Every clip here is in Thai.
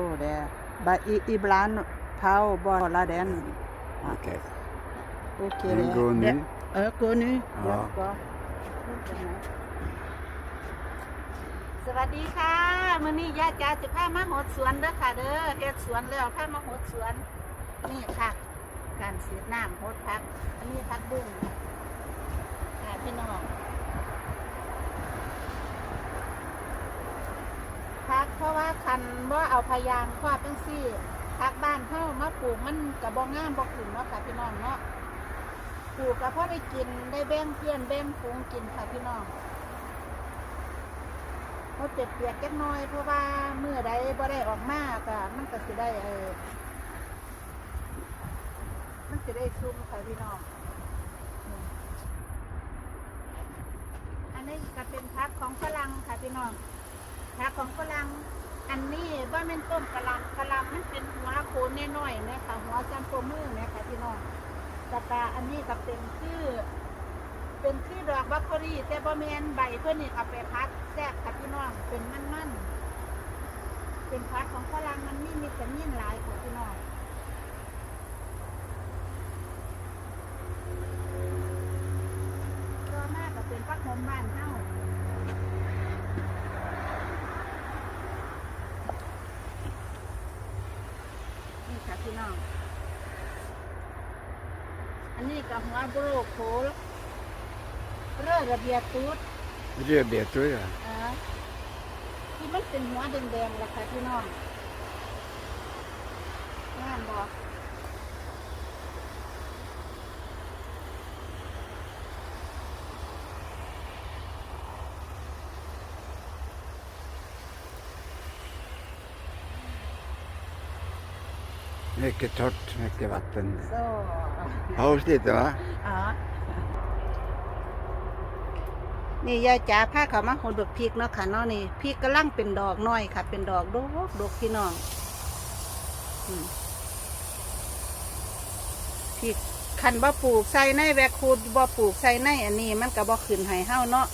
Oh, there. But i- ibland pau bara den. Okej. Okej. Den det- går nu. det- Ja, går nu. Ja. Ja. bra. สวัสดีค่ะมื้อนี้ญาติจาจะพามาหดสวนเด้อค่ะเด้อเฮ็ดสวนแล้วพามาหดสวน นี่ค่ะ การสีดน้ำหดพัก อันนี้พักบุ้งค่ะพี่น้อง พัก เพราะว่าคันว่าเอาพยางครอบจังซี่พักบ้านเฮามาปลูกมันกระบองงามบ่ขึ้นเนาะค่ะพี่น้องเนาะปลูกก็พอได้กินได้แบ่งเพื่อนแบ่งฝูงกินค่ะพี่น้องเขาเจ็บเปียกจักหน้อยเพราะว่าเมื่อใดบ่ได้ออกมาก็มันก็สิได้เออมันสิได้ซุ่มค่ะพี่น้อง อันนี้ก็เป็นพักของฝรั่งค่ะพี่น้อง พักของฝรั่งอันนี้ว่ามันต้นกะลำกะลำมันเป็นหัวโคนน้อยๆนะค่ะหัวจำปมือนะค่ะพี่น้องแต่ตาอันนี้ก็เป็นคือเป็นคือดอกบัคคอรี่แต่บ่แมนใบเพื่อนนี่เอาไปพัดแซ่บค่ะพี่น้องเป็นมันๆเป็นพัดของฝรั่งมันมีมีแต่มีนหลายค่ะพี่น้อง นี่ค่ะพี่น้องอันนี้กับหัวโบรโคลเรื่อระเบียดตูด Rödbetor ja. อ่าที่มันเป็นหัวแดงๆล่ะค่ะพี่น้องงามบอก Mycket torrt, mycket vatten. โซ่ Paus lite va? อ๋อนี่ยายจ๋าผ้าเขาวมาหดดอกพริกเนาะค่ะเนาะนี่พริกกำลังเป็นดอกน้อยค่ะ เป็นดอกดกดกพี่น้องอืมพริกคันบ่ปลูกใส่ในแวกคูดบ่ปลูกใส่ในอันนี้ มันก็บ่ขึ้นให้เฮาเนาะ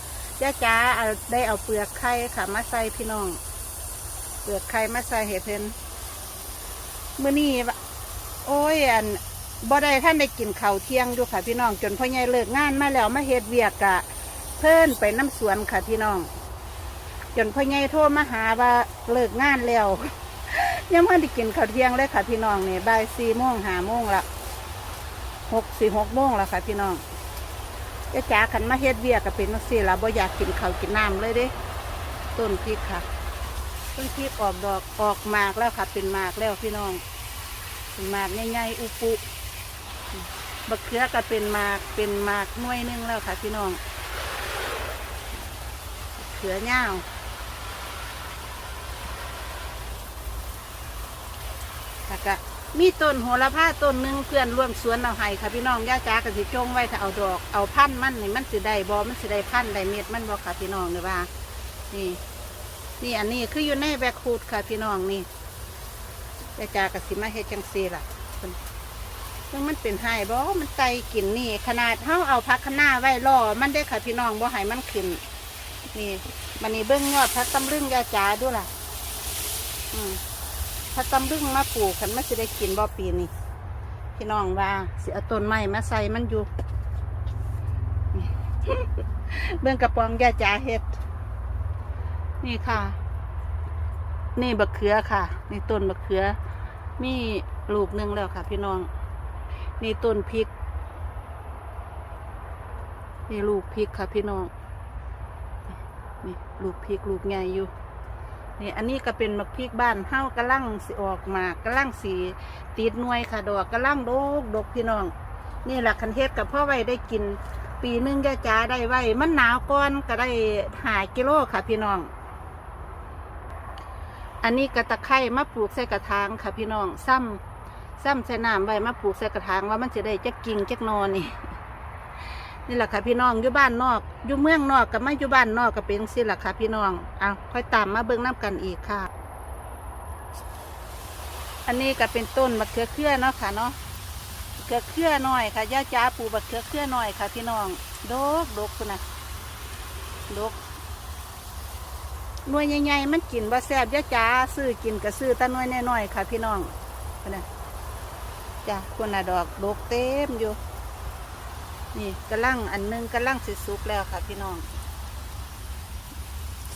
ยายจ๋าเอาได้เอาเปลือกไข่ค่ะมาใส่พี่น้อง เปลือกไข่มาใส่เห็ดเพิ่น มื้อนี้ว่โอ้ยอันบ่ได้ท่านได้กินข้าวเที่ยงอยู่ค่ะ พี่น้องจนพ่อใหญ่เลิกงานมาแล้วมาเฮ็ดเวียกกะ เพิ่นไปน้ำสวนค่ะพี่น้อง จนพ่อใหญ่โทรมาหาว่าเลิกงานแล้วยังไม่ได้กินข้าวเที่ยงเลยค่ะ พี่น้องเนี่บ่ายสี่โมงห้าโมงละหกสี่หกโมงละค่ะ พี่น้องจะจ๋าขันมาเฮ็ดเวียกก็เป็นจังซี่ละบ่อยากกินข้าวกินน้ำเลยเด้ ต้นพริกค่ะ ต้นพริกออกดอกออกหมากแล้วค่ะ เป็นหมากแล้วพี่น้อง เป็นหมากใหญ่ๆอุปุบักเขือก็เป็นหมากเป็นหมากน่วยหนึงแล้วค่ะ พี่น้องเขือเน่าวแล้วก็มีต้นโหระพาต้นหนึ่งเพื่อนร่วมสวนเอาให้ค่ะพี่น้องย่าจ้าก็สิจงไว้ถ้าเอาดอกเอาพันมันนี่มันสิได้บอมันสิได้พันได้เม็ดมันบอค่ะพี่น้องเนี่ยว่านี่ นี่อันนี้คืออยู่ในแบกคูดค่ะพี่น้องนี่แต่จากสิมาเฮ็ดจังซีล่ะเพิ่นซึ่งมันเป็นไห้บ่มันไตกินนี่ ขนาดเฮาเอาพักข้างหน้าไว้รอมันได้ค่ะพี่น้องบ่ให้มันขึ้น นี่มันนี่เบิ่งยอดพักตำลึงยาจาด้วยล่ะ อืมพักตำลึงมาปลูกกันมันสิได้กินบ่ปีนี้พี่น้องว่าสิเอาต้นไม้มาใส่มันอยู่เบิ่งกระปองยาจาเฮ็ด นี่ค่ะ นี่บักเขือค่ะ นี่ต้นบักเขือ มีลูกหนึ่งแล้วค่ะ พี่น้อง นี่ต้นพริก นี่ลูกพริกค่ะ พี่น้อง นี่ลูกพริกลูกใหญ่อยู่ นี่อันนี้ก็เป็นมักพริกบ้านเฮ้ากระลังสีออกมากระลังสีติดหน่วยค่ะ ดอกกระลังดกดกพี่น้อง นี่แหละคันเทศกับพ่อไว้ได้กินปีหนึงยาจ้าได้ไว้ มันหนาวก่อนก็ได้หากิโลค่ะพี่น้อง อันนี้กระตะไคร่มาปลูกใส่กระถางค่ะพี่น้องซ้ำซ้ำใส่น้ำไว้มาปลูกใส่กระถางว่ามันจะได้จักกิ่งจักนอนนี่นี่แหละค่ะพี่น้องอยู่บ้านนอกอยู่เมืองนอกกับไม่อยู่บ้านนอกก็เป็นสิแหละค่ะพี่น้องเอาค่อยตามมาเบิ่งน้ำกันอีกค่ะ อันนี้ก็เป็นต้นมะเขือเขือเนาะค่ะเนาะเขือเขือหน่อยค่ะย่าจ้าปลูกมะเขือเขือหน่อยค่ะพี่น้องดกดกคุณนะดก หน่วยใหญ่ๆมันกินบ่แซ่บยะจ้าซื้อกินก็ซื้อแตะหน่วยน้อยๆค่ะ พี่น้องพุ่นะจ้ะคนน่ะดอกดกเต็มอยู่ นี่กระลังอันหนึงกระลังสิสุกแล้วค่ะ พี่น้อง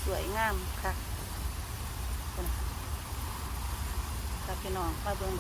สวยงามค่ะพุ่นน่ะค่ะพี่น้องมาเบิ่ง